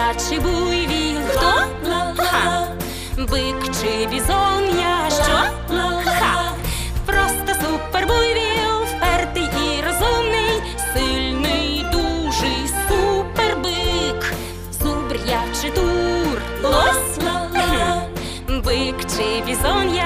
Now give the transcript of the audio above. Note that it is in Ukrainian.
чи буйвіл? Хто? Ха. Бик чи бізон я що? Ха. Просто супер буйвіл, впертий і розумний, сильний, дужий супер бик. Зубр я чи тур? Лось? Бик чи бізон я